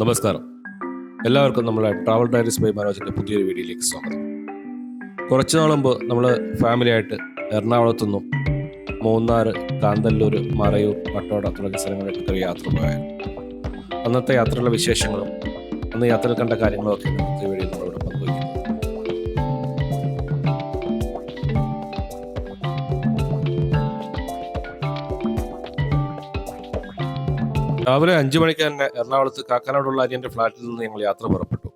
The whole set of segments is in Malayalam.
നമസ്കാരം. എല്ലാവർക്കും നമ്മളെ ട്രാവൽ ഡയറീസ് ബൈ മനോജിന്റെ പുതിയൊരു വീഡിയോയിലേക്ക് സ്വാഗതം. കുറച്ച് നാൾ മുമ്പ് നമ്മൾ ഫാമിലിയായിട്ട് എറണാകുളത്തുനിന്നും മൂന്നാർ കാന്തല്ലൂർ മറയൂർ പട്ടോട തുടങ്ങിയ സ്ഥലങ്ങളിലേക്ക് ഒരു യാത്ര പോയായിരുന്നു. അന്നത്തെ യാത്രയിലെ വിശേഷങ്ങളും അന്ന് യാത്രയിൽ കണ്ട കാര്യങ്ങളും ഒക്കെ വീഡിയോയിൽ രാവിലെ അഞ്ചു മണിക്ക് തന്നെ എറണാകുളത്ത് കാക്കനാടുള്ള അനിയന്റെ ഫ്ലാറ്റിൽ നിന്ന് ഞങ്ങൾ യാത്ര പുറപ്പെട്ടു.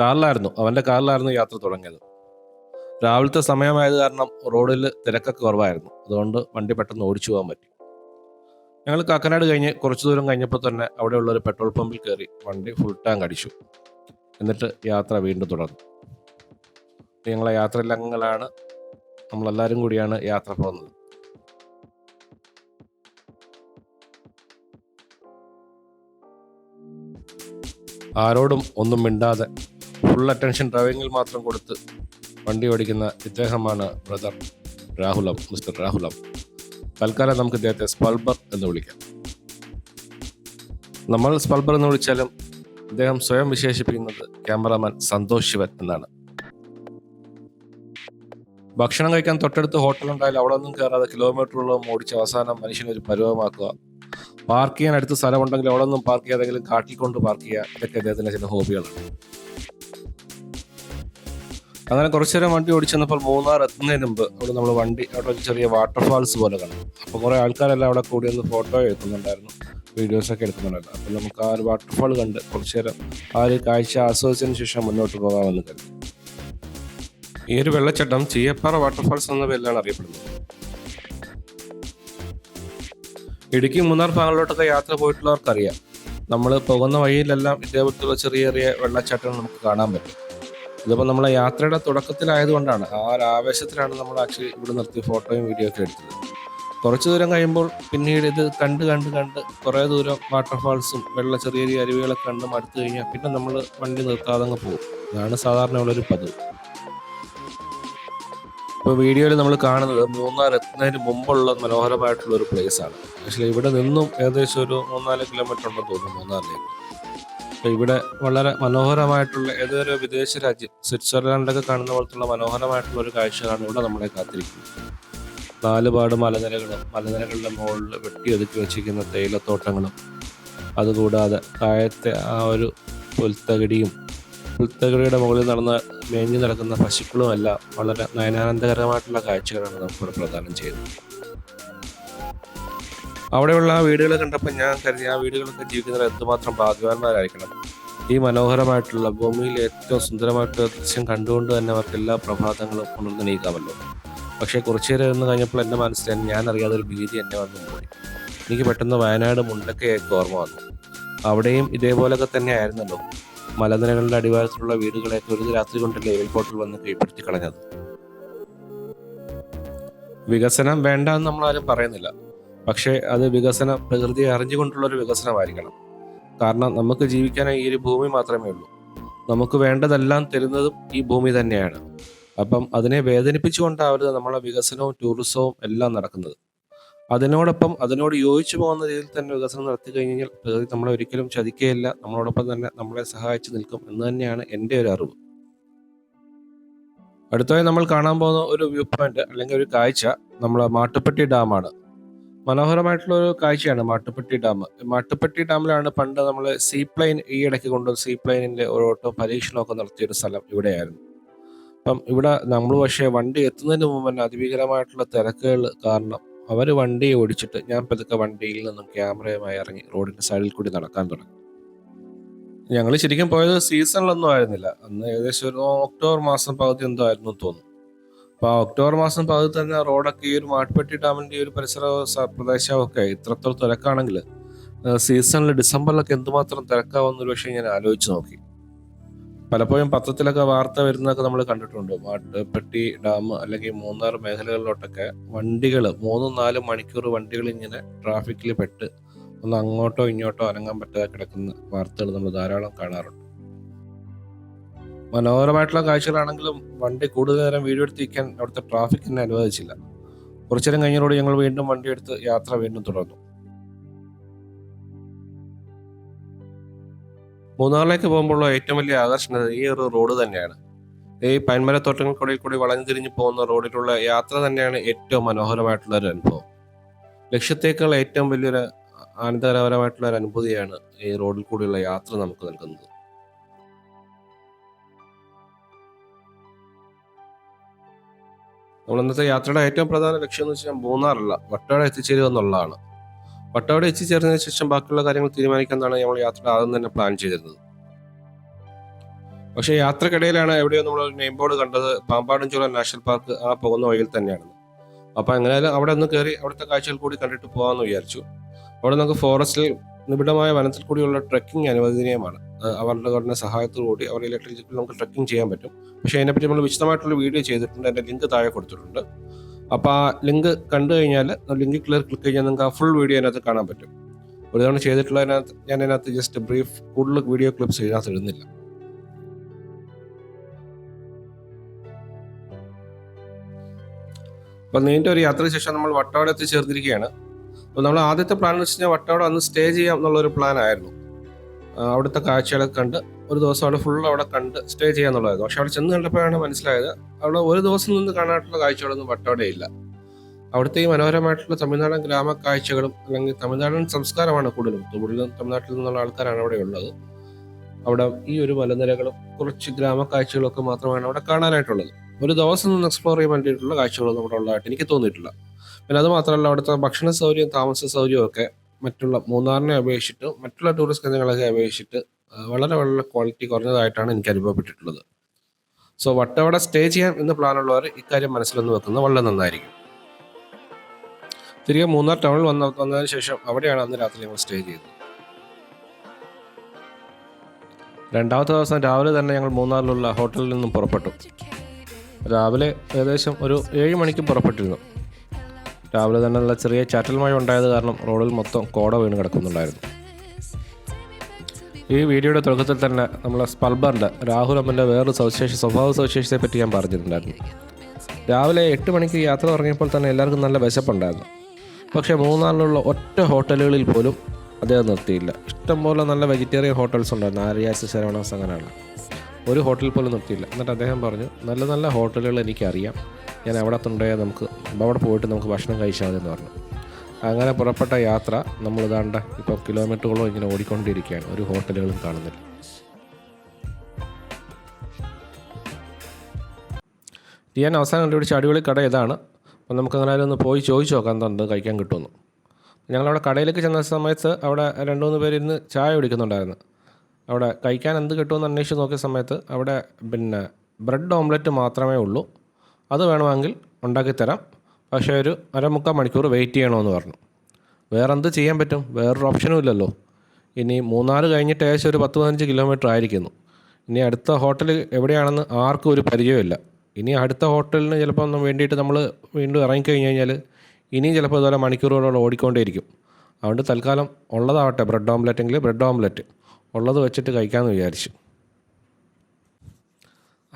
കാറിലായിരുന്നു അവന്റെ കാറിലായിരുന്നു യാത്ര തുടങ്ങിയത്. രാവിലത്തെ സമയമായത് കാരണം റോഡിൽ തിരക്കൊക്കെ കുറവായിരുന്നു. അതുകൊണ്ട് വണ്ടി പെട്ടെന്ന് ഓടിച്ചു പോകാൻ പറ്റി. ഞങ്ങൾ കാക്കനാട് കഴിഞ്ഞ് കുറച്ചു ദൂരം കഴിഞ്ഞപ്പോൾ തന്നെ അവിടെയുള്ള ഒരു പെട്രോൾ പമ്പിൽ കയറി വണ്ടി ഫുൾ ടാങ്ക് അടിച്ചു. എന്നിട്ട് യാത്ര വീണ്ടും തുടർന്നു. ഞങ്ങളെ യാത്രയിലങ്ങളാണ് നമ്മളെല്ലാവരും കൂടിയാണ് യാത്ര പോകുന്നത്. ആരോടും ഒന്നും മിണ്ടാതെ ഫുൾ അറ്റൻഷൻ ഡ്രൈവിംഗിൽ മാത്രം കൊടുത്ത് വണ്ടി ഓടിക്കുന്ന ഇദ്ദേഹമാണ് ബ്രദർ രാഹുലം മിസ്റ്റർ രാഹുലം തൽക്കാലം നമുക്ക് ഇദ്ദേഹത്തെ സ്പൾബർ എന്ന് വിളിക്കാം. നമ്മൾ സ്പൾബർ എന്ന് വിളിച്ചാലും ഇദ്ദേഹം സ്വയം വിശേഷിപ്പിക്കുന്നത് ക്യാമറാമാൻ സന്തോഷ് ശിവൻ എന്നാണ്. ഭക്ഷണം കഴിക്കാൻ തൊട്ടടുത്ത് ഹോട്ടലുണ്ടായാലും അവിടെ ഒന്നും കയറാതെ കിലോമീറ്ററോളം ഓടിച്ച് അവസാനം മനുഷ്യനൊരു പരുവമാക്കുക. പാർക്ക് ചെയ്യാൻ അടുത്ത സ്ഥലമുണ്ടെങ്കിൽ അവിടെ ഒന്നും പാർക്ക് ചെയ്യാതെ കാട്ടിൽ കൊണ്ട് പാർക്ക് ചെയ്യുക ഇതൊക്കെ അദ്ദേഹത്തിന്റെ ചില ഹോബികളാണ്. അങ്ങനെ കുറച്ചു നേരം വണ്ടി ഓടിച്ചെന്നപ്പോൾ മൂന്നാർ എത്തുന്നതിന് മുമ്പ് അവിടെ നമ്മൾ വണ്ടി അവിടെ ഒരു ചെറിയ വാട്ടർഫാൾസ് പോലെ കാണും. അപ്പോൾ കുറേ ആൾക്കാരെല്ലാം അവിടെ കൂടി ഒന്ന് ഫോട്ടോ എടുക്കുന്നുണ്ടായിരുന്നു. വീഡിയോസൊക്കെ എടുക്കുന്നുണ്ടായിരുന്നു. അപ്പോൾ നമുക്ക് ആ ഒരു വാട്ടർഫാൾ കണ്ട് കുറച്ചു നേരം ആ ഒരു കാഴ്ച ആസ്വദിച്ചതിന് ശേഷം മുന്നോട്ട് പോകാമെന്ന് കരുതി. ഈ ഒരു വെള്ളച്ചാട്ടം ചീയപ്പാറ വാട്ടർഫാൾസ് എന്ന പേരിലാണ് അറിയപ്പെടുന്നത്. ഇടുക്കി മൂന്നാർ ഭാഗങ്ങളിലോട്ടൊക്കെ യാത്ര പോയിട്ടുള്ളവർക്കറിയാം. നമ്മൾ പോകുന്ന വഴിയിലെല്ലാം ഇതേപോലത്തുള്ള ചെറിയ ചെറിയ വെള്ളച്ചാട്ടങ്ങൾ നമുക്ക് കാണാൻ പറ്റും. ഇതിപ്പോൾ നമ്മളെ യാത്രയുടെ തുടക്കത്തിലായതുകൊണ്ടാണ് ആ ഒരു ആവേശത്തിലാണ് നമ്മൾ ആക്ച്വലി ഇവിടെ നിർത്തി ഫോട്ടോയും വീഡിയോ ഒക്കെ എടുത്തത്. കുറച്ച് ദൂരം കഴിയുമ്പോൾ പിന്നീട് ഇത് കണ്ട് കണ്ട് കണ്ട് കുറേ ദൂരം വാട്ടർഫാൾസും വെള്ള ചെറിയ ചെറിയ അരുവികളൊക്കെ കണ്ട് മടുത്തു കഴിഞ്ഞാൽ പിന്നെ നമ്മൾ വണ്ടി നിർത്താതെ അങ്ങ് പോകും. ഇതാണ് സാധാരണ ഉള്ളൊരു പതിവ്. ഇപ്പോൾ വീഡിയോയിൽ നമ്മൾ കാണുന്നത് മൂന്നാർ എത്തുന്നതിന് മുമ്പുള്ള മനോഹരമായിട്ടുള്ള ഒരു ആണ്. ആക്ച്വലി ഇവിടെ നിന്നും ഏകദേശം ഒരു മൂന്നാൽ കിലോമീറ്റർ ഉണ്ടെന്ന് തോന്നുന്നു മൂന്നാറിലേക്ക്. അപ്പോൾ ഇവിടെ വളരെ മനോഹരമായിട്ടുള്ള ഏതൊരു വിദേശ രാജ്യം സ്വിറ്റ്സർലാൻഡൊക്കെ കാണുന്ന പോലത്തുള്ള മനോഹരമായിട്ടുള്ള ഒരു കാഴ്ചയാണ് ഇവിടെ നമ്മളെ കാത്തിരിക്കുന്നത്. നാലുപാട് മലനിരകളും മലനിരകളുടെ മുകളിൽ വെട്ടിയൊതുക്കി വെച്ചിരിക്കുന്ന തേയിലത്തോട്ടങ്ങളും അതുകൂടാതെ താഴത്തെ ആ ഒരു പുൽത്തകിടിയും പുൽത്തകിടിയുടെ മുകളിൽ നടന്ന മേഞ്ഞു നടക്കുന്ന പശുക്കളുമല്ല വളരെ നയനാനന്ദകരമായിട്ടുള്ള കാഴ്ചകളാണ് നമുക്കിവിടെ പ്രദാനം ചെയ്യുന്നത്. അവിടെയുള്ള വീടുകൾ കണ്ടപ്പോൾ ഞാൻ കരുതി ആ വീടുകളൊക്കെ ജീവിക്കുന്നവർ എന്തുമാത്രം ഭാഗ്യവാന്മാരായിരിക്കണം. ഈ മനോഹരമായിട്ടുള്ള ഭൂമിയിൽ ഏറ്റവും സുന്ദരമായിട്ടുള്ള ദൃശ്യം കണ്ടുകൊണ്ട് തന്നെ അവർക്ക് എല്ലാ പ്രഭാതങ്ങളും ഉണർന്നു നീക്കാമല്ലോ പക്ഷേ കുറച്ചു നേരം ഇരുന്ന് കഴിഞ്ഞപ്പോൾ എന്റെ മനസ്സിൽ ഞാൻ അറിയാതെ ഒരു ഭീതി എന്നെ വന്നു പോയി. എനിക്ക് പെട്ടെന്ന് വയനാട് മുണ്ടക്കയൊക്കെ ഓർമ്മ വന്നു. അവിടെയും ഇതേപോലൊക്കെ തന്നെ ആയിരുന്നല്ലോ മലനിരകളുടെ അടിവാരത്തിലുള്ള വീടുകളെ ഒരു രാത്രി കൊണ്ടല്ലേ എയർപോർട്ടിൽ വന്ന് കീഴ്പ്പെടുത്തി കളഞ്ഞത്. വികസനം വേണ്ട എന്ന് നമ്മൾ ആരും പറയുന്നില്ല. പക്ഷേ അത് വികസനം പ്രകൃതിയെ അറിഞ്ഞുകൊണ്ടുള്ള ഒരു വികസനമായിരിക്കണം. കാരണം നമുക്ക് ജീവിക്കാനായി ഈ ഒരു ഭൂമി മാത്രമേ ഉള്ളൂ. നമുക്ക് വേണ്ടതെല്ലാം തരുന്നതും ഈ ഭൂമി തന്നെയാണ്. അപ്പം അതിനെ വേദനിപ്പിച്ചുകൊണ്ടാവരുത് നമ്മളെ വികസനവും ടൂറിസവും എല്ലാം നടക്കുന്നത്. അതിനോടൊപ്പം അതിനോട് യോജിച്ചു പോകുന്ന രീതിയിൽ തന്നെ വികസനം നടത്തി കഴിഞ്ഞാൽ പ്രകൃതി നമ്മളെ ഒരിക്കലും ചതിക്കുകയില്ല. നമ്മളോടൊപ്പം തന്നെ നമ്മളെ സഹായിച്ചു നിൽക്കും എന്ന് തന്നെയാണ് എന്റെ ഒരു അറിവ്. അടുത്തതായി നമ്മൾ കാണാൻ പോകുന്ന ഒരു വ്യൂ പോയിന്റ് അല്ലെങ്കിൽ ഒരു കാഴ്ച നമ്മളെ മാട്ടുപ്പെട്ടി ഡാമാണ്. മനോഹരമായിട്ടുള്ള ഒരു കാഴ്ചയാണ് മാട്ടുപ്പെട്ടി ഡാം. മാട്ടുപ്പെട്ടി ഡാമിലാണ് പണ്ട് നമ്മൾ സീ പ്ലെയിൻ ഈ ഇടയ്ക്ക് കൊണ്ട് സീ പ്ലെയിനിന്റെ ഒരു ഓട്ടോ പരീക്ഷണമൊക്കെ നടത്തിയ ഒരു സ്ഥലം ഇവിടെയായിരുന്നു. അപ്പം ഇവിടെ നമ്മൾ പക്ഷേ വണ്ടി എത്തുന്നതിന് മുമ്പ് തന്നെ അതിഭീകരമായിട്ടുള്ള തിരക്കുകൾ കാരണം അവർ വണ്ടി ഓടിച്ചിട്ട് ഞാൻ പതുക്കെ വണ്ടിയിൽ നിന്നും ക്യാമറയുമായി ഇറങ്ങി റോഡിന്റെ സൈഡിൽ കൂടി നടക്കാൻ തുടങ്ങി. ഞങ്ങൾ ശരിക്കും പോയത് സീസണിലൊന്നും ആയിരുന്നില്ല. അന്ന് ഏകദേശം ഒരു ഒക്ടോബർ മാസം പകുതി എന്തോ ആയിരുന്നു തോന്നുന്നു. അപ്പോൾ ആ ഒക്ടോബർ മാസം പകുതി തന്നെ റോഡൊക്കെ ഈ ഒരു മാട്ടുപ്പെട്ടി ഡാമിന്റെ ഈ ഒരു പരിസര പ്രദേശമൊക്കെ ഇത്രത്തോളം തിരക്കാണെങ്കിൽ സീസണിൽ ഡിസംബറിലൊക്കെ എന്തുമാത്രം തിരക്കാവുന്ന ഒരു പക്ഷേ ഞാൻ ആലോചിച്ച് നോക്കി. പലപ്പോഴും പത്രത്തിലൊക്കെ വാർത്ത വരുന്നതൊക്കെ നമ്മൾ കണ്ടിട്ടുണ്ട്. വാട്ടുപെട്ടി ഡാം അല്ലെങ്കിൽ മൂന്നാർ മേഖലകളിലോട്ടൊക്കെ വണ്ടികൾ മൂന്നും നാലും മണിക്കൂർ വണ്ടികൾ ഇങ്ങനെ ട്രാഫിക്കിൽ പെട്ട് ഒന്ന് അങ്ങോട്ടോ ഇങ്ങോട്ടോ അനങ്ങാൻ പറ്റാതെ കിടക്കുന്ന വാർത്തകൾ നമ്മൾ ധാരാളം കാണാറുണ്ട്. മനോഹരമായിട്ടുള്ള കാഴ്ചകളാണെങ്കിലും വണ്ടി കൂടുതൽ നേരം വീഡിയോ എടുത്തിരിക്കാൻ അവിടുത്തെ ട്രാഫിക് അനുവദിച്ചില്ല. കുറച്ചു നേരം കഴിഞ്ഞതോടെ ഞങ്ങൾ വീണ്ടും വണ്ടി എടുത്ത് യാത്ര വീണ്ടും തുടർന്നു. മൂന്നാറിലേക്ക് പോകുമ്പോഴുള്ള ഏറ്റവും വലിയ ആകർഷണീയത ഈ ഒരു റോഡ് തന്നെയാണ്. ഈ പൈൻമരത്തോട്ടങ്ങൾക്കുള്ളിൽ കൂടി വളഞ്ഞു തിരിഞ്ഞ് പോകുന്ന റോഡിലുള്ള യാത്ര തന്നെയാണ് ഏറ്റവും മനോഹരമായിട്ടുള്ള ഒരു അനുഭവം. ലക്ഷ്യത്തേക്കാൾ ഏറ്റവും വലിയൊരു ആനന്ദകരപരമായിട്ടുള്ള ഒരു അനുഭൂതിയാണ് ഈ റോഡിൽ കൂടിയുള്ള യാത്ര നമുക്ക് നൽകുന്നത്. നമ്മൾ ഇന്നത്തെ യാത്രയുടെ ഏറ്റവും പ്രധാന ലക്ഷ്യം എന്ന് വെച്ചാൽ മൂന്നാറല്ല വട്ടവട എത്തിച്ചേരുക എന്നുള്ളതാണ്. വട്ടവട എത്തിച്ചേർന്നതിന് ശേഷം ബാക്കിയുള്ള കാര്യങ്ങൾ തീരുമാനിക്കാന്നാണ് നമ്മൾ യാത്ര ആദ്യം തന്നെ പ്ലാൻ ചെയ്തിരുന്നത്. പക്ഷേ യാത്രക്കിടയിലാണ് എവിടെയോ നമ്മൾ നെയിം ബോർഡ് കണ്ടത് പാമ്പാടും ചോല നാഷണൽ പാർക്ക് ആ പോകുന്ന വഴിയിൽ തന്നെയാണ് അപ്പോൾ എങ്ങനെയായാലും അവിടെ ഒന്ന് കയറി അവിടുത്തെ കാഴ്ചകൾ കൂടി കണ്ടിട്ട് പോകാമെന്ന് വിചാരിച്ചു. അവിടെ നമുക്ക് ഫോറസ്റ്റിൽ നിബിഡമായ വനത്തിൽ കൂടിയുള്ള ട്രക്കിംഗ് അനുവദനീയമാണ്. അവരുടെ അവരുടെ സഹായത്തോടുകൂടി അവരുടെ ഇലക്ട്രിക് നമുക്ക് ട്രക്കിംഗ് ചെയ്യാൻ പറ്റും. പക്ഷേ അതിനെപ്പറ്റി നമ്മൾ വിശദമായിട്ടുള്ള വീഡിയോ ചെയ്തിട്ടുണ്ട്. അതിന്റെ ലിങ്ക് താഴെ കൊടുത്തിട്ടുണ്ട്. അപ്പോൾ ആ ലിങ്ക് കണ്ടു കഴിഞ്ഞാൽ ലിങ്ക് ക്ലിയർ ക്ലിക്ക് കഴിഞ്ഞാൽ നിങ്ങൾക്ക് ആ ഫുൾ വീഡിയോ അതിനകത്ത് കാണാൻ പറ്റും. ഒരു തവണ ചെയ്തിട്ടുള്ളതിനകത്ത് ഞാൻ അതിനകത്ത് ജസ്റ്റ് ബ്രീഫ് കൂടുതൽ വീഡിയോ ക്ലിപ്സ് ഇതിനകത്ത് ഇടുന്നില്ല. അപ്പോൾ നീണ്ട ഒരു യാത്രയ്ക്ക് ശേഷം നമ്മൾ വട്ടവട എത്തിച്ചേർന്നിരിക്കുകയാണ് അപ്പോൾ നമ്മൾ ആദ്യത്തെ പ്ലാൻ എന്ന് വെച്ച് കഴിഞ്ഞാൽ വട്ടവട അന്ന് സ്റ്റേ ചെയ്യാം എന്നുള്ളൊരു പ്ലാൻ ആയിരുന്നു. അവിടുത്തെ കാഴ്ചകളൊക്കെ കണ്ട് ഒരു ദിവസം അവിടെ ഫുൾ അവിടെ കണ്ട് സ്റ്റേ ചെയ്യാന്നുള്ളതായിരുന്നു. പക്ഷെ അവിടെ ചെന്ന് കണ്ടപ്പോഴാണ് മനസ്സിലായത് അവിടെ ഒരു ദിവസം നിന്ന് കാണാനായിട്ടുള്ള കാഴ്ചകളൊന്നും വട്ടവടയില്ല അവിടുത്തെ ഈ മനോഹരമായിട്ടുള്ള തമിഴ്നാടൻ ഗ്രാമ കാഴ്ചകളും അല്ലെങ്കിൽ തമിഴ്നാടൻ സംസ്കാരമാണ് കൂടുതലും. കൂടുതലും തമിഴ്നാട്ടിൽ നിന്നുള്ള ആൾക്കാരാണ് അവിടെ ഉള്ളത്. അവിടെ ഈ ഒരു മലനിരകളും കുറച്ച് ഗ്രാമ കാഴ്ചകളൊക്കെ മാത്രമാണ് അവിടെ കാണാനായിട്ടുള്ളത്. ഒരു ദിവസം നിന്ന് എക്സ്പ്ലോർ ചെയ്യാൻ വേണ്ടിയിട്ടുള്ള കാഴ്ചകളൊന്നും അവിടെ ഉള്ളതായിട്ട് എനിക്ക് തോന്നിയിട്ടില്ല. പിന്നെ അത് മാത്രമല്ല അവിടുത്തെ ഭക്ഷണ സൗകര്യം താമസ സൗകര്യവും ഒക്കെ മറ്റുള്ള മൂന്നാറിനെ അപേക്ഷിച്ചിട്ട് മറ്റുള്ള ടൂറിസ്റ്റ് കേന്ദ്രങ്ങളൊക്കെ അപേക്ഷിച്ചിട്ട് വളരെ വളരെ ക്വാളിറ്റി കുറഞ്ഞതായിട്ടാണ് എനിക്ക് അനുഭവപ്പെട്ടിട്ടുള്ളത്. സോ വട്ടവട സ്റ്റേ ചെയ്യാൻ എന്ന് പ്ലാനുള്ളവർ ഇക്കാര്യം മനസ്സിലൊന്ന് വെക്കുന്നത് വളരെ നന്നായിരിക്കും. തിരികെ മൂന്നാർ ടൗണിൽ വന്ന വന്നതിന് ശേഷം അവിടെയാണ് അന്ന് രാത്രി ഞങ്ങൾ സ്റ്റേ ചെയ്തത്. രണ്ടാമത്തെ ദിവസം രാവിലെ തന്നെ ഞങ്ങൾ മൂന്നാറിലുള്ള ഹോട്ടലിൽ നിന്നും പുറപ്പെട്ടു. രാവിലെ ഏകദേശം ഒരു ഏഴ് മണിക്ക് പുറപ്പെട്ടിരുന്നു. രാവിലെ തന്നെ നല്ല ചെറിയ ചാറ്റൽ മഴ ഉണ്ടായത് കാരണം റോഡിൽ മൊത്തം കോട വീണ് കിടക്കുന്നുണ്ടായിരുന്നു. ഈ വീഡിയോയുടെ തുടക്കത്തിൽ തന്നെ നമ്മളെ സ്പൾബറിന്റെ രാഹുൽ അമ്മന്റെ വേറൊരു സവിശേഷ സ്വഭാവ സവിശേഷത്തെ പറ്റി ഞാൻ പറഞ്ഞിട്ടുണ്ടായിരുന്നു. രാവിലെ എട്ട് മണിക്ക് യാത്ര തുടങ്ങിയപ്പോൾ തന്നെ എല്ലാവർക്കും നല്ല വിശപ്പുണ്ടായിരുന്നു. പക്ഷേ മൂന്നാറിലുള്ള ഒറ്റ ഹോട്ടലുകളിൽ പോലും അദ്ദേഹം നിർത്തിയില്ല. ഇഷ്ടംപോലെ നല്ല വെജിറ്റേറിയൻ ഹോട്ടൽസ് ഉണ്ടായിരുന്നു. ആര്യാസ് ശരവണാസ് അങ്ങനെയുള്ള ഒരു ഹോട്ടലിൽ പോലും നിർത്തിയില്ല. എന്നിട്ട് അദ്ദേഹം പറഞ്ഞു നല്ല നല്ല ഹോട്ടലുകൾ എനിക്കറിയാം. ഞാൻ അവിടെ കൊണ്ടുപോയാൽ നമുക്ക് അവിടെ പോയിട്ട് നമുക്ക് ഭക്ഷണം കഴിച്ചാൽ മതി എന്ന് പറഞ്ഞു. അങ്ങനെ പുറപ്പെട്ട യാത്ര നമ്മൾ ഇതാണ്ട ഇപ്പോൾ കിലോമീറ്ററുകളോ ഇങ്ങനെ ഓടിക്കൊണ്ടിരിക്കുകയാണ്. ഒരു ഹോട്ടലുകളും കാണുന്നില്ല. ഞാൻ അവസാനം കണ്ടുപിടിച്ച അടിപൊളി കട ഇതാണ് അപ്പം നമുക്ക് അങ്ങനെ ഒന്ന് പോയി ചോദിച്ചു നോക്കാം. എന്തുണ്ട് കഴിക്കാൻ കിട്ടുമെന്ന്. ഞങ്ങളവിടെ കടയിലേക്ക് ചെന്ന സമയത്ത് അവിടെ രണ്ട് മൂന്ന് പേര് ഇരുന്ന് ചായ കുടിക്കുന്നുണ്ടായിരുന്നു. അവിടെ കഴിക്കാൻ എന്ത് കിട്ടുമെന്ന് അന്വേഷിച്ച് നോക്കിയ സമയത്ത് അവിടെ പിന്നെ ബ്രെഡ് ഓംലെറ്റ് മാത്രമേ ഉള്ളൂ. അത് വേണമെങ്കിൽ ഉണ്ടാക്കി തരാം പക്ഷേ ഒരു അരമുക്കാൽ മണിക്കൂർ വെയിറ്റ് ചെയ്യണമെന്ന് പറഞ്ഞു. വേറെ എന്ത് ചെയ്യാൻ പറ്റും? വേറൊരു ഓപ്ഷനും ഇല്ലല്ലോ. ഇനി മൂന്നാർ കഴിഞ്ഞിട്ട് ഏകദേശം ഒരു പത്ത് പതിനഞ്ച് കിലോമീറ്റർ ആയിരിക്കുന്നു. ഇനി അടുത്ത ഹോട്ടൽ എവിടെയാണെന്ന് ആർക്കും ഒരു പരിചയമില്ല ഇനി അടുത്ത ഹോട്ടലിന് ചിലപ്പോൾ ഒന്നും വേണ്ടിയിട്ട് നമ്മൾ വീണ്ടും ഇറങ്ങിക്കഴിഞ്ഞ് കഴിഞ്ഞാൽ ഇനിയും ചിലപ്പോൾ ഇതുപോലെ മണിക്കൂറുകളോട് ഓടിക്കൊണ്ടേയിരിക്കും. അതുകൊണ്ട് തൽക്കാലം ഉള്ളതാവട്ടെ ബ്രെഡ് ഓംലെറ്റ് എങ്കിൽ ബ്രെഡ് ഓംലെറ്റ്. ഉള്ളത് വെച്ചിട്ട് കഴിക്കാമെന്ന് വിചാരിച്ചു.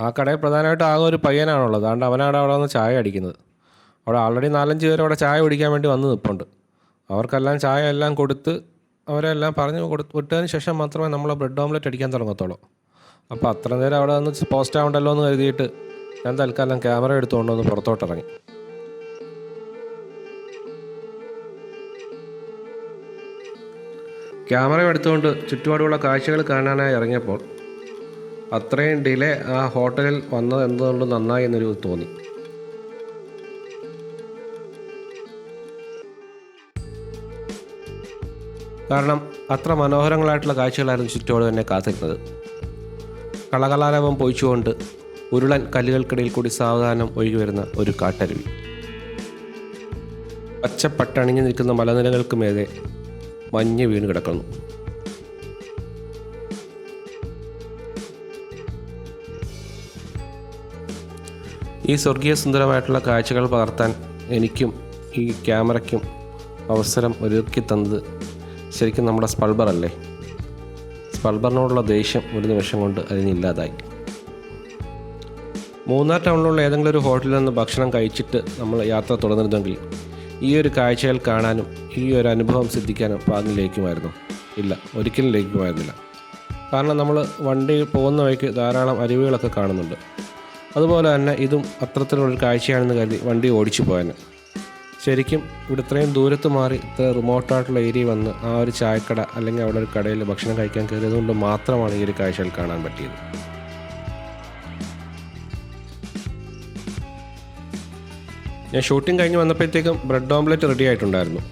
ആ കടയിൽ പ്രധാനമായിട്ട് ആകെ ഒരു പയ്യനാണുള്ളത്. അതുകൊണ്ട് അവനാണ് അവിടെ വന്ന് ചായ അടിക്കുന്നത്. അവിടെ ആൾറെഡി നാലഞ്ച് പേര് അവിടെ ചായ കുടിക്കാൻ വേണ്ടി വന്ന് നിൽപ്പുണ്ട് അവർക്കെല്ലാം ചായ എല്ലാം കൊടുത്ത് അവരെല്ലാം പറഞ്ഞു കൊടുത്ത് വിട്ടതിന് ശേഷം മാത്രമേ നമ്മൾ ബ്രെഡ് ഓംലെറ്റ് അടിക്കാൻ തുടങ്ങത്തുള്ളൂ. അപ്പോൾ അത്ര നേരം അവിടെ വന്ന് പോസ്റ്റ് ആവണ്ടല്ലോ എന്ന് കരുതിയിട്ട് ഞാൻ തൽക്കാലം ക്യാമറ എടുത്തുകൊണ്ട് വന്ന് പുറത്തോട്ടിറങ്ങി. ക്യാമറ എടുത്തുകൊണ്ട് ചുറ്റുപാടുള്ള കാഴ്ചകൾ കാണാനായി ഇറങ്ങിയപ്പോൾ അത്രയും ഡിലേ ആ ഹോട്ടലിൽ വന്നത് എന്തുകൊണ്ട് നന്നായി എന്നൊരു തോന്നി. കാരണം അത്ര മനോഹരങ്ങളായിട്ടുള്ള കാഴ്ചകളായിരുന്നു ചുറ്റോട് തന്നെ കാത്തിരുന്നത്. കളകലാരവം പോയിച്ചുകൊണ്ട് ഉരുളൻ കല്ലുകൾക്കിടയിൽ കൂടി സാവധാനം ഒഴുകി വരുന്ന ഒരു കാട്ടരുവി. പച്ചപ്പട്ടണിഞ്ഞു നിൽക്കുന്ന മലനിരകൾക്ക് മേലെ മഞ്ഞ് വീണ് കിടക്കുന്നു. ഈ സ്വർഗീയ സുന്ദരമായിട്ടുള്ള കാഴ്ചകൾ പകർത്താൻ എനിക്കും ഈ ക്യാമറയ്ക്കും അവസരം ഒരുക്കി തന്നത് ശരിക്കും നമ്മുടെ സ്പൾബർ അല്ലേ? സ്പൾബറിനോടുള്ള ദേഷ്യം ഒരു നിമിഷം കൊണ്ട് അതിനില്ലാതായി മൂന്നാർ ടൗണിലുള്ള ഏതെങ്കിലും ഒരു ഹോട്ടലിൽ നിന്ന് ഭക്ഷണം കഴിച്ചിട്ട് നമ്മൾ യാത്ര തുടർന്നിരുന്നെങ്കിൽ ഈ ഒരു കാഴ്ചകൾ കാണാനും ഈ ഒരു അനുഭവം സിദ്ധിക്കാനും പാകിന് ലയിക്കുമായിരുന്നു ഇല്ല ഒരിക്കലും ലയിക്കുമായിരുന്നില്ല. കാരണം നമ്മൾ വണ്ടി പോകുന്ന വഴിക്ക് ധാരാളം അരുവികളൊക്കെ കാണുന്നുണ്ട്. അതുപോലെ തന്നെ ഇതും അത്തരത്തിലുള്ളൊരു കാഴ്ചയാണെന്ന് കരുതി വണ്ടി ഓടിച്ചു പോയാൽ ശരിക്കും ഇവിടെ ഇത്രയും ദൂരത്ത് മാറി ഇത്ര റിമോട്ടായിട്ടുള്ള ഏരിയ വന്ന് ആ ഒരു ചായക്കട അല്ലെങ്കിൽ അവിടെ ഒരു കടയിൽ ഭക്ഷണം കഴിക്കാൻ കയറിയതുകൊണ്ട് മാത്രമാണ് ഈ ഒരു കാഴ്ചകൾ കാണാൻ പറ്റിയത്. ഞാൻ ഷൂട്ടിംഗ് കഴിഞ്ഞ് വന്നപ്പോഴത്തേക്കും ബ്രെഡ് ഓംലെറ്റ് റെഡി ആയിട്ടുണ്ടായിരുന്നു.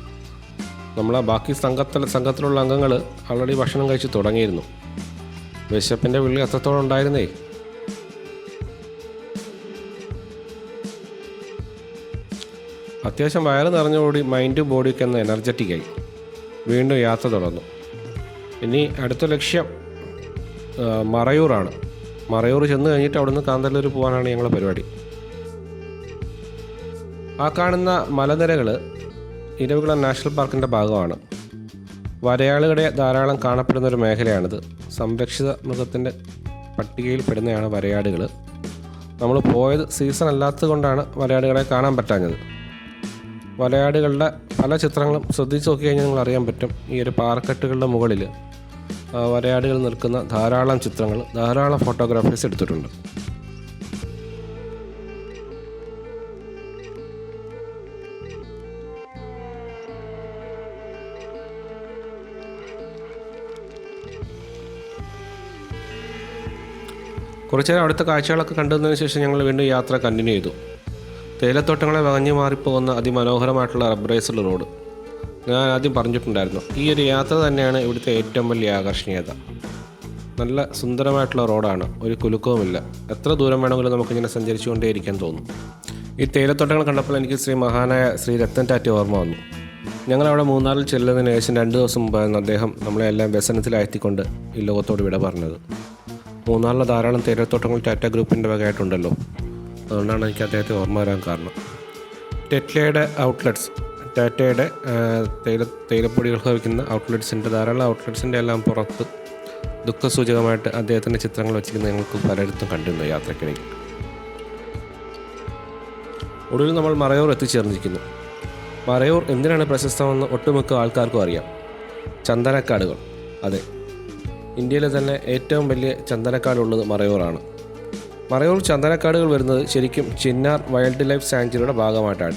നമ്മളെ ബാക്കി സംഘത്തിൽ സംഘത്തിലുള്ള അംഗങ്ങൾ ആൾറെഡി ഭക്ഷണം കഴിച്ച് തുടങ്ങിയിരുന്നു. വിശപ്പിന്റെ വിളി അത്രത്തോളം ഉണ്ടായിരുന്നേ. അത്യാവശ്യം വയറ് നിറഞ്ഞുകൂടി മൈൻഡും ബോഡിയൊക്കെ ഒന്ന് എനർജറ്റിക്കായി വീണ്ടും യാത്ര തുടർന്നു. ഇനി അടുത്ത ലക്ഷ്യം മറയൂറാണ്. മറയൂർ ചെന്ന് കഴിഞ്ഞിട്ട് അവിടുന്ന് കാന്തല്ലൂർ പോകാനാണ് ഞങ്ങളുടെ പരിപാടി. ആ കാണുന്ന മലനിരകൾ ഇരവികുളം നാഷണൽ പാർക്കിന്റെ ഭാഗമാണ്. വരയാളുകളെ ധാരാളം കാണപ്പെടുന്ന ഒരു മേഖലയാണിത്. സംരക്ഷിത മൃഗത്തിന്റെ പട്ടികയിൽ പെടുന്നതാണ് വരയാടുകൾ നമ്മൾ പോയത് സീസൺ അല്ലാത്തത് കൊണ്ടാണ് വരയാടുകളെ കാണാൻ പറ്റാഞ്ഞത്. വലയാടുകളുടെ പല ചിത്രങ്ങളും ശ്രദ്ധിച്ച് നോക്കി കഴിഞ്ഞാൽ നിങ്ങൾ അറിയാൻ പറ്റും. ഈ ഒരു പാറക്കെട്ടുകളുടെ മുകളിൽ വരയാടുകൾ നിൽക്കുന്ന ധാരാളം ചിത്രങ്ങൾ ധാരാളം ഫോട്ടോഗ്രാഫീസ് എടുത്തിട്ടുണ്ട്. കുറച്ചേരം അവിടുത്തെ കാഴ്ചകളൊക്കെ കണ്ടതിന് ശേഷം ഞങ്ങൾ വീണ്ടും യാത്ര കണ്ടിന്യൂ ചെയ്തു. തേയിലത്തോട്ടങ്ങളെ വകഞ്ഞു മാറിപ്പോകുന്ന അതിമനോഹരമായിട്ടുള്ള റബ്ബറൈസ്ഡ് റോഡ്. ഞാൻ ആദ്യം പറഞ്ഞിട്ടുണ്ടായിരുന്നു ഈ ഒരു യാത്ര തന്നെയാണ് ഇവിടുത്തെ ഏറ്റവും വലിയ ആകർഷണീയത. നല്ല സുന്ദരമായിട്ടുള്ള റോഡാണ് ഒരു കുലുക്കവുമില്ല. എത്ര ദൂരം വേണമെങ്കിലും നമുക്കിങ്ങനെ സഞ്ചരിച്ചുകൊണ്ടേയിരിക്കാൻ തോന്നും. ഈ തേയിലത്തോട്ടങ്ങൾ കണ്ടപ്പോൾ എനിക്ക് ശ്രീ മഹാനായ ശ്രീ രത്തൻ ടാറ്റ ഓർമ്മ വന്നു. ഞങ്ങളവിടെ മൂന്നാറിൽ ചെല്ലുന്നതിന് ശേഷം രണ്ട് ദിവസം മുമ്പായിരുന്നു അദ്ദേഹം നമ്മളെ എല്ലാം വ്യസനത്തിലാഴ്ത്തിക്കൊണ്ട് ഈ ലോകത്തോട് വിട പറഞ്ഞത്. മൂന്നാറിലെ ധാരാളം തേയിലത്തോട്ടങ്ങൾ ടാറ്റ ഗ്രൂപ്പിന്റെ വകയായിട്ടുണ്ടല്ലോ. അതുകൊണ്ടാണ് എനിക്ക് അദ്ദേഹത്തെ ഓർമ്മ വരാൻ കാരണം. ടെറ്റ്ലയുടെ ഔട്ട്ലെറ്റ്സ് ടാറ്റയുടെ തേയില തേയിലപ്പൊടികൾ വയ്ക്കുന്ന ഔട്ട്ലെറ്റ്സിന്റെ ധാരാളം ഔട്ട്ലെറ്റ്സിന്റെ എല്ലാം പുറത്ത് ദുഃഖസൂചകമായിട്ട് അദ്ദേഹത്തിന്റെ ചിത്രങ്ങൾ വെച്ചിരിക്കുന്നത് ഞങ്ങൾക്ക് പലയിടത്തും കണ്ടിരുന്നു യാത്രക്കിടയിൽ. ഒടുവിൽ നമ്മൾ മറയൂർ എത്തിച്ചേർന്നിരിക്കുന്നു. മറയൂർ എന്തിനാണ് പ്രശസ്തമെന്ന് ഒട്ടുമിക്ക ആൾക്കാർക്കും അറിയാം. ചന്ദനക്കാടുകൾ. അതെ ഇന്ത്യയിലെ തന്നെ ഏറ്റവും വലിയ ചന്ദനക്കാടുള്ളത് മറയൂറാണ്. മറയൂർ ചന്ദനക്കാടുകൾ വരുന്നത് ശരിക്കും ചിന്നാർ വൈൽഡ് ലൈഫ് സാങ്ച്വറിയുടെ ഭാഗമായിട്ടാണ്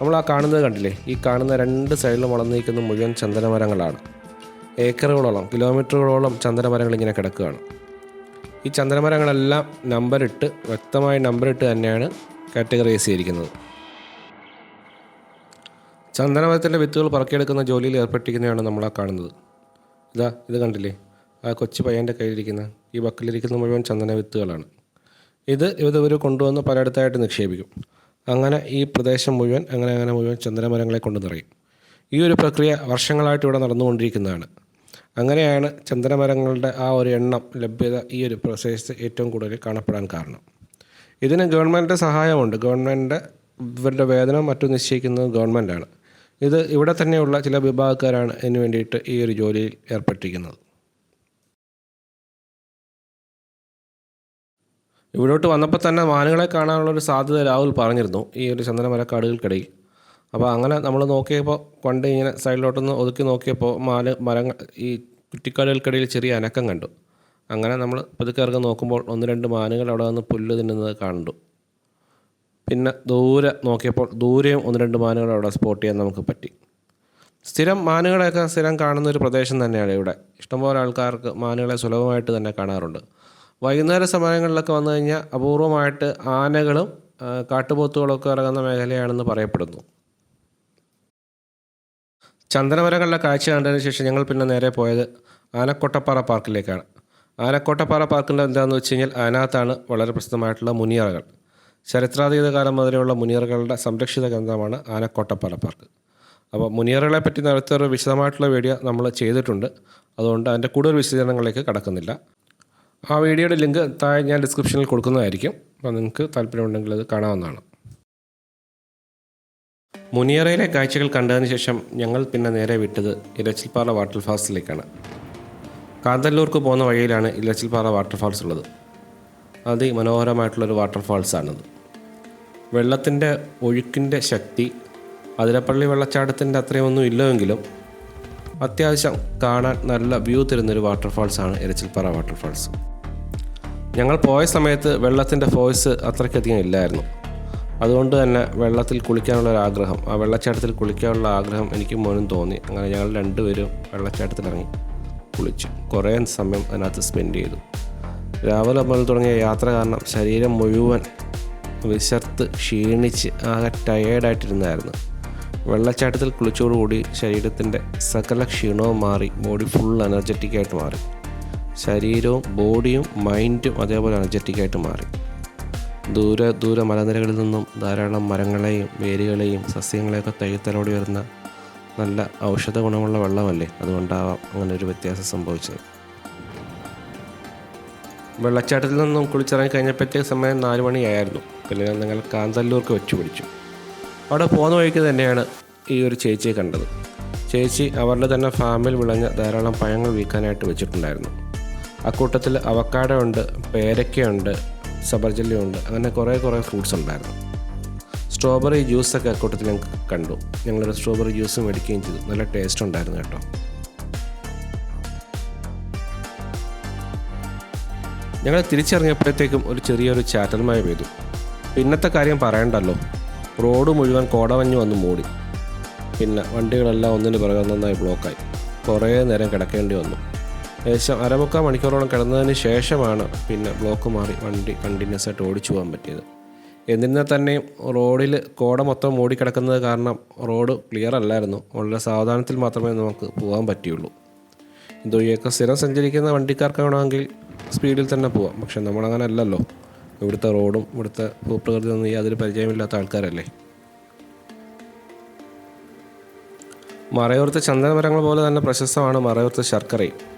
നമ്മൾ ആ കാണുന്നത് കണ്ടില്ലേ? ഈ കാണുന്ന രണ്ട് സൈഡിലും വളർന്നു നിൽക്കുന്ന മുഴുവൻ ചന്ദനമരങ്ങളാണ്. ഏക്കറുകളോളം കിലോമീറ്ററുകളോളം ചന്ദനമരങ്ങൾ ഇങ്ങനെ കിടക്കുകയാണ്. ഈ ചന്ദനമരങ്ങളെല്ലാം നമ്പറിട്ട് വ്യക്തമായി നമ്പറിട്ട് തന്നെയാണ് കാറ്റഗറൈസ് ചെയ്തിരിക്കുന്നത്. ചന്ദനമരത്തിന്റെ വിത്തുകൾ പറക്കിയെടുക്കുന്ന ജോലിയിൽ ഏർപ്പെട്ടിരിക്കുന്നതാണ് നമ്മൾ ആ കാണുന്നത്. ഇതാ ഇത് കണ്ടില്ലേ? ആ കൊച്ചു പയ്യന്റെ കയ്യിലിരിക്കുന്ന ഈ ബക്കിലിരിക്കുന്ന മുഴുവൻ ചന്ദന വിത്തുകളാണ്. ഇത് ഇവർ കൊണ്ടുവന്ന് പലയിടത്തായിട്ട് നിക്ഷേപിക്കും. അങ്ങനെ ഈ പ്രദേശം മുഴുവൻ അങ്ങനെ അങ്ങനെ മുഴുവൻ ചന്ദനമരങ്ങളെ കൊണ്ട് നിറയും. ഈ ഒരു പ്രക്രിയ വർഷങ്ങളായിട്ട് ഇവിടെ നടന്നുകൊണ്ടിരിക്കുന്നതാണ്. അങ്ങനെയാണ് ചന്ദനമരങ്ങളുടെ ആ ഒരു എണ്ണം ലഭ്യത ഈ ഒരു പ്രദേശത്ത് ഏറ്റവും കൂടുതൽ കാണപ്പെടാൻ കാരണം. ഇതിന് ഗവൺമെന്റിന്റെ സഹായമുണ്ട്. ഗവൺമെന്റ് ഇവരുടെ വേതനം മറ്റും നിശ്ചയിക്കുന്നത് ഗവൺമെന്റാണ്. ഇത് ഇവിടെ തന്നെയുള്ള ചില വിഭാഗക്കാരാണ് ഇതിന് വേണ്ടിയിട്ട് ഈ ഒരു ജോലിയിൽ ഏർപ്പെട്ടിരിക്കുന്നത്. ഇവിടോട്ട് വന്നപ്പോൾ തന്നെ മാനുകളെ കാണാനുള്ള ഒരു സാധ്യത രാഹുൽ പറഞ്ഞിരുന്നു ഈ ഒരു ചന്ദനമരക്കാടുകൾക്കിടയിൽ അപ്പോൾ അങ്ങനെ നമ്മൾ നോക്കിയപ്പോൾ കൊണ്ട് ഇങ്ങനെ സൈഡിലോട്ടൊന്ന് ഒതുക്കി നോക്കിയപ്പോൾ മാന് മരങ്ങൾ ഈ കുറ്റിക്കാടുകൾക്കിടയിൽ ചെറിയ അനക്കം കണ്ടു. അങ്ങനെ നമ്മൾ പതുക്കെ ഇറങ്ങി നോക്കുമ്പോൾ ഒന്ന് രണ്ട് മാനുകൾ അവിടെ വന്ന് പുല്ല് തിന്നുന്നത് കണ്ടു. പിന്നെ ദൂരെ നോക്കിയപ്പോൾ ദൂരെയും ഒന്ന് രണ്ട് മാനുകൾ അവിടെ സ്പോട്ട് ചെയ്യാൻ നമുക്ക് പറ്റി. സ്ഥിരം മാനുകളെയൊക്കെ സ്ഥിരം കാണുന്ന ഒരു പ്രദേശം തന്നെയാണ് ഇവിടെ. ഇഷ്ടംപോലെ ആൾക്കാർക്ക് മാനുകളെ സുലഭമായിട്ട് തന്നെ കാണാറുണ്ട്. വൈകുന്നേര സമയങ്ങളിലൊക്കെ വന്നു കഴിഞ്ഞാൽ അപൂർവമായിട്ട് ആനകളും കാട്ടുപോത്തുകളൊക്കെ ഇറങ്ങുന്ന മേഖലയാണെന്ന് പറയപ്പെടുന്നു. ചന്ദനമരങ്ങളുടെ കാഴ്ച കണ്ടതിന് ശേഷം ഞങ്ങൾ പിന്നെ നേരെ പോയത് ആനക്കോട്ടപ്പാറ പാർക്കിലേക്കാണ്. ആനക്കോട്ടപ്പാറ പാർക്കിന്റെ എന്താണെന്ന് വെച്ച് കഴിഞ്ഞാൽ അതിനകത്താണ് വളരെ പ്രസിദ്ധമായിട്ടുള്ള മുനിയറകൾ. ചരിത്രാതീത കാലം മുതലുള്ള മുനിയറകളുടെ സംരക്ഷിത കേന്ദ്രമാണ് ആനക്കോട്ടപ്പാറ പാർക്ക്. അപ്പോൾ മുനിയറകളെ പറ്റി നേരത്തെ ഒരു വിശദമായിട്ടുള്ള വീഡിയോ നമ്മൾ ചെയ്തിട്ടുണ്ട്. അതുകൊണ്ട് അതിന്റെ കൂടുതൽ വിശദീകരണങ്ങളിലേക്ക് കടക്കുന്നില്ല. ആ വീഡിയോയുടെ ലിങ്ക് താഴെ ഞാൻ ഡിസ്ക്രിപ്ഷനിൽ കൊടുക്കുന്നതായിരിക്കും. അപ്പോൾ നിങ്ങൾക്ക് താല്പര്യമുണ്ടെങ്കിൽ അത് കാണാവുന്നതാണ്. മുനിയറയിലെ കാഴ്ചകൾ കണ്ടതിന് ശേഷം ഞങ്ങൾ പിന്നെ നേരെ വിട്ടത് ഇലച്ചിൽപ്പാറ വാട്ടർഫാൾസിലേക്കാണ്. കാന്തല്ലൂർക്ക് പോകുന്ന വഴിയിലാണ് ഇലച്ചിൽപ്പാറ വാട്ടർഫാൾസ് ഉള്ളത്. അതിമനോഹരമായിട്ടുള്ളൊരു വാട്ടർഫാൾസാണിത്. വെള്ളത്തിന്റെ ഒഴുക്കിന്റെ ശക്തി അതിരപ്പള്ളി വെള്ളച്ചാട്ടത്തിന്റെ അത്രയൊന്നും ഇല്ലെങ്കിലും അത്യാവശ്യം കാണാൻ നല്ല വ്യൂ തരുന്നൊരു വാട്ടർഫാൾസാണ് ഇരച്ചിൽപ്പാറ വാട്ടർഫാൾസ്. ഞങ്ങൾ പോയ സമയത്ത് വെള്ളത്തിന്റെ ഫോഴ്സ് അത്രയ്ക്കധികം ഇല്ലായിരുന്നു. അതുകൊണ്ട് തന്നെ വെള്ളത്തിൽ കുളിക്കാനുള്ള ഒരു ആഗ്രഹം ആ വെള്ളച്ചാട്ടത്തിൽ കുളിക്കാനുള്ള ആഗ്രഹം എനിക്ക് മോനും തോന്നി. അങ്ങനെ ഞങ്ങൾ രണ്ടുപേരും വെള്ളച്ചാട്ടത്തിലിറങ്ങി കുളിച്ചു. കുറേ സമയം അതിനകത്ത് സ്പെൻഡ് ചെയ്തു. രാവിലെ മുതൽ തുടങ്ങിയ യാത്ര കാരണം ശരീരം മുഴുവൻ വിശർത്ത് ക്ഷീണിച്ച് ആകെ ടയേർഡായിട്ടിരുന്നായിരുന്നു വെള്ളച്ചാട്ടത്തിൽ കുളിച്ചോടുകൂടി ശരീരത്തിന്റെ സകല ക്ഷീണവും മാറി ബോഡി ഫുൾ എനർജറ്റിക്കായിട്ട് മാറി. ശരീരവും ബോഡിയും മൈൻഡും അതേപോലെ എനർജറ്റിക്കായിട്ട് മാറി. ദൂരെ ദൂര മലനിരകളിൽ നിന്നും ധാരാളം മരങ്ങളെയും വേരുകളെയും സസ്യങ്ങളെയൊക്കെ തൈത്തലോടി വരുന്ന നല്ല ഔഷധ ഗുണമുള്ള വെള്ളമല്ലേ? അതുകൊണ്ടാവാം അങ്ങനെ ഒരു വ്യത്യാസം സംഭവിച്ചത്. വെള്ളച്ചാട്ടത്തിൽ നിന്നും കുളിച്ചിറങ്ങി കഴിഞ്ഞപ്പോഴത്തേക്ക് സമയം നാല് മണിയായിരുന്നു. പിന്നെ ഞങ്ങൾ കാന്തല്ലൂർക്ക് വെച്ചു പിടിച്ചു അവിടെ പോകുന്ന വഴിക്ക് തന്നെയാണ് ഈ ഒരു ചേച്ചിയെ കണ്ടത്. ചേച്ചി അവരുടെ തന്നെ ഫാമിൽ വിളഞ്ഞ ധാരാളം പഴങ്ങൾ വീക്കാനായിട്ട് വെച്ചിട്ടുണ്ടായിരുന്നു. അക്കൂട്ടത്തിൽ അവക്കാട ഉണ്ട് പേരക്കയുണ്ട് സബർജല്ലിയുണ്ട് അങ്ങനെ കുറേ കുറേ ഫ്രൂട്ട്സ് ഉണ്ടായിരുന്നു. സ്ട്രോബെറി ജ്യൂസൊക്കെ അക്കൂട്ടത്തിൽ ഞങ്ങൾക്ക് കണ്ടു. ഞങ്ങളൊരു സ്ട്രോബെറി ജ്യൂസ് മേടിക്കുകയും ചെയ്തു. നല്ല ടേസ്റ്റ് ഉണ്ടായിരുന്നു കേട്ടോ. ഞങ്ങൾ തിരിച്ചിറങ്ങിയപ്പോഴത്തേക്കും ഒരു ചെറിയൊരു ചാറ്റൽ മഴ പെയ്തു. പിന്നത്തെ കാര്യം പറയണ്ടല്ലോ. റോഡ് മുഴുവൻ കോടമഞ്ഞു വന്ന് മൂടി. പിന്നെ വണ്ടികളെല്ലാം ഒന്നിന് പിറകെ നന്നായി ബ്ലോക്കായി കുറേ നേരം കിടക്കേണ്ടി വന്നു. ഏകദേശം അരമുക്കാൽ മണിക്കൂറോളം കിടന്നതിന് ശേഷമാണ് പിന്നെ ബ്ലോക്ക് മാറി വണ്ടി കണ്ടിന്യൂസ് ആയിട്ട് ഓടിച്ചു പോകാൻ പറ്റിയത്. എന്നിരുന്നാൽ തന്നെയും റോഡിൽ കോട മൊത്തം ഓടിക്കിടക്കുന്നത് കാരണം റോഡ് ക്ലിയർ അല്ലായിരുന്നു. വളരെ സാവധാനത്തിൽ മാത്രമേ നമുക്ക് പോകാൻ പറ്റിയുള്ളൂ. ഇതുവഴിയൊക്കെ സ്ഥിരം സഞ്ചരിക്കുന്ന വണ്ടിക്കാർക്കാണെങ്കിൽ സ്പീഡിൽ തന്നെ പോവാം. പക്ഷെ നമ്മളങ്ങനെ അല്ലല്ലോ ഇവിടുത്തെ റോഡും ഇവിടുത്തെ ഭൂപ്രകൃതി ഒന്നും യാതൊരു പരിചയമില്ലാത്ത ആൾക്കാരല്ലേ? മറയൂർത്തെ ചന്ദനമരങ്ങൾ പോലെ തന്നെ പ്രശസ്തമാണ് മറയൂർത്തെ ശർക്കരയും.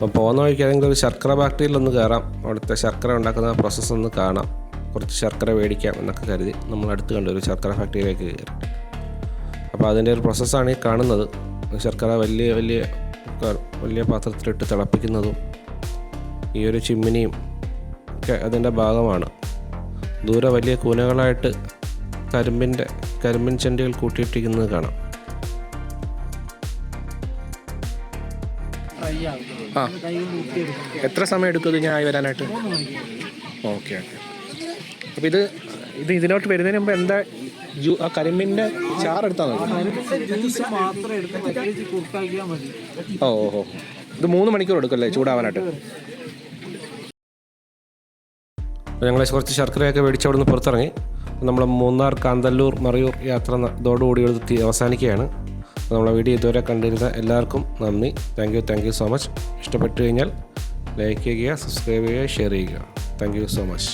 അപ്പം പോകുന്ന വഴിക്ക് ഏതെങ്കിലും ഒരു ശർക്കര ഫാക്ടറിയിൽ ഒന്ന് കയറാം അവിടുത്തെ ശർക്കര ഉണ്ടാക്കുന്ന പ്രോസസ്സ് ഒന്ന് കാണാം. കുറച്ച് ശർക്കര മേടിക്കാം എന്നൊക്കെ കരുതി നമ്മൾ അടുത്ത് കണ്ടു ഒരു ശർക്കര ഫാക്ടറിയിലേക്ക് കയറി. അപ്പോൾ അതിന്റെ ഒരു പ്രോസസ്സാണ് ഈ കാണുന്നത്. ശർക്കര വലിയ വലിയ വലിയ പാത്രത്തിലിട്ട് തിളപ്പിക്കുന്നതും ഈ ഒരു ചിമ്മിനിയും ഒക്കെ അതിന്റെ ഭാഗമാണ്. ദൂരെ വലിയ കൂനകളായിട്ട് കരിമ്പിന്റെ കരിമ്പിൻ ചെണ്ടികൾ കൂട്ടിയിട്ടിരിക്കുന്നത് കാണാം. ആ. എത്ര സമയം എടുക്കും ഇത് ഞാൻ ആയി വരാനായിട്ട്? Okay okay. അപ്പോൾ ഇത് ഇത് ഇതിനോട്ട് വരുന്നതിന് മുമ്പ് എന്താ ജ്യൂ ആ കരിമ്പിന്റെ ചാർ എടുത്താൽ മതി. ഓ ഓ ഇത് മൂന്ന് മണിക്കൂർ എടുക്കല്ലേ ചൂടാവാനായിട്ട്? അപ്പോൾ ഞങ്ങൾ കുറച്ച് ശർക്കരയൊക്കെ മേടിച്ച് അവിടെ നിന്ന് പുറത്തിറങ്ങി നമ്മൾ മൂന്നാർ കാന്തല്ലൂർ മറയൂർ യാത്ര ഇതോടുകൂടി എടുത്ത് അവസാനിക്കുകയാണ്. നമ്മളെ വീഡിയോ ഇതുവരെ കണ്ടിരുന്ന എല്ലാവർക്കും നന്ദി. Thank you thank you so much ഇഷ്ടപ്പെട്ടു കഴിഞ്ഞാൽ ലൈക്ക് ചെയ്യുക സബ്സ്ക്രൈബ് ചെയ്യുക ഷെയർ ചെയ്യുക. Thank you so much